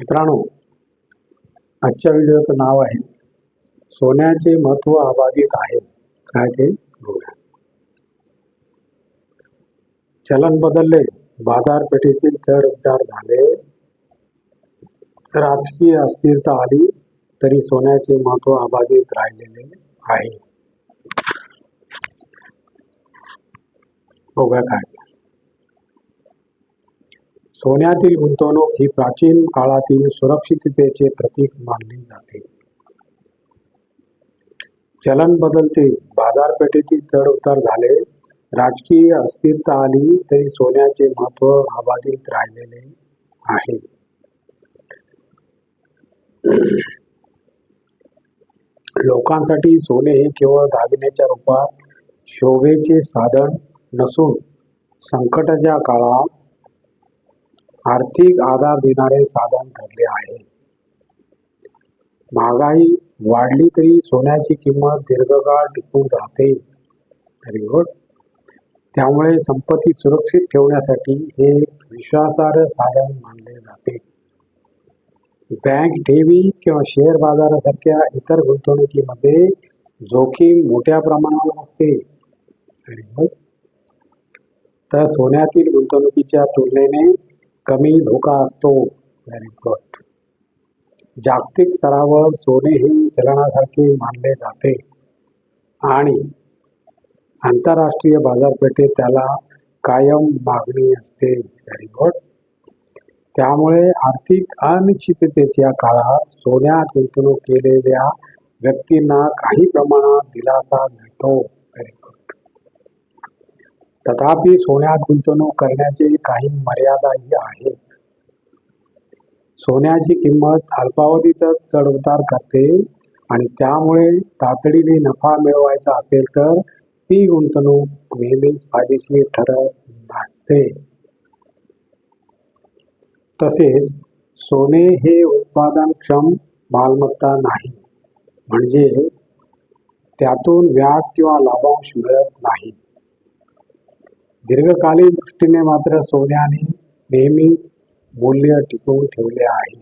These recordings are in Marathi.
मित्रांनो आजच्या व्हिडिओचं नाव आहे सोन्याचे महत्त्व अबाधित आहे. काय ते? बघूया. चलन बदलले बाजारपेठेतील चढ उतार झाले. राजकीय अस्थिरता आली तरी सोन्याचे महत्त्व अबाधित राहिलेले आहे. बघूया काय ते. सोन्यातील गुंतवणूक ही प्राचीन काळातील सुरक्षिततेचे प्रतीक मानली जाते. चलन बदलते बाजारपेठेतील चढ उतार झाले राजकीय अस्थिरता आली तरी सोन्याचे महत्त्व अबाधित राहिलेले आहे. लोकांसाठी सोने हे केवळ दागिन्याच्या रूपात शोभेचे साधन नसून संकटाच्या काळात आर्थिक आधार देणारे साधन ठरले आहे. महागाई वाढली तरी सोन्याची किंमत दीर्घकाळ टिकून राहते. व्हेरी हो. गुड त्यामुळे संपत्ती सुरक्षित ठेवण्यासाठी हे एक विश्वासार्ह साधन मानले जाते. बँक ठेवी किंवा शेअर बाजारासारख्या इतर गुंतवणुकीमध्ये जोखीम मोठ्या प्रमाणावर असते. हो. तर सोन्यातील गुंतवणुकीच्या तुलनेने कमी धोका असतो. व्हेरी गुड जागतिक स्तरावर सोने हे चलनासारखे मानले जाते. आणि आंतरराष्ट्रीय बाजारपेठेत त्याला कायम मागणी असते. व्हेरी गुड त्यामुळे आर्थिक अनिश्चिततेच्या काळात सोन्यात गुंतवणूक केलेल्या व्यक्तींना काही प्रमाणात दिलासा मिळतो. तथापि सोन्यात गुंतवणूक करण्याचे काही मर्यादाही आहेत. सोन्याची किंमत अल्पावधीतच चढउतार करते आणि त्यामुळे तातडीने नफा मिळवायचा असेल तर ती गुंतवणूक नेहमीच फायदेशीर ठरत नसते. तसेच सोने हे उत्पादनक्षम मालमत्ता नाही. म्हणजे त्यातून व्याज किंवा लाभांश मिळत नाही. दीर्घकालीन दृष्टीने मात्र सोन्याने नेहमी मूल्य टिकवून ठेवले आहे.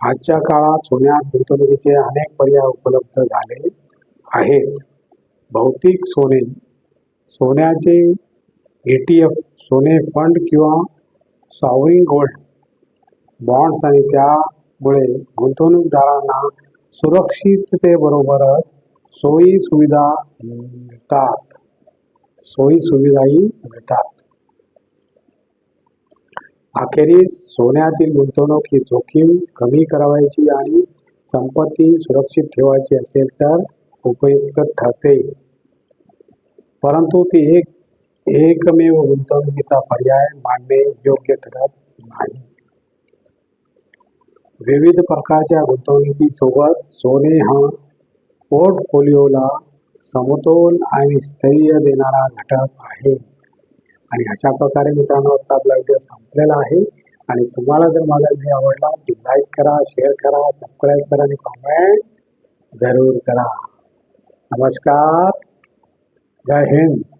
आजच्या काळात सोन्यात गुंतवणुकीचे अनेक पर्याय उपलब्ध झाले आहेत. भौतिक सोने सोन्याचे ए टी एफ सोने फंड किंवा सॉवरिंग गोल्ड बॉन्ड्स आणि त्यामुळे गुंतवणूकदारांना सुरक्षिततेबरोबरच सोयी सुविधा मिळतात. सोयी सुविधाही मिळतात. अखेरीस सोन्यातील गुंतवणूक ही जोखीम कमी करावायची आणि संपत्ती सुरक्षित ठेवायची असेल तर उपयुक्त ठरते. परंतु ती एक एकमेव गुंतवणुकीचा पर्याय मानणे योग्य ठरत नाही. विविध प्रकारच्या गुंतवणुकीसोबत सोने हा पोर्टफोलिओला समतोल आणि स्थैर्य देणारा घटक आहे. आणि अशा प्रकारे मित्रांनो आजचा आपला व्हिडिओ संपलेला आहे. आणि तुम्हाला जर माझा व्हिडिओ आवडला तर लाईक करा शेअर करा सबस्क्राईब करा आणि कॉमेंट जरूर करा. नमस्कार. जय हिंद.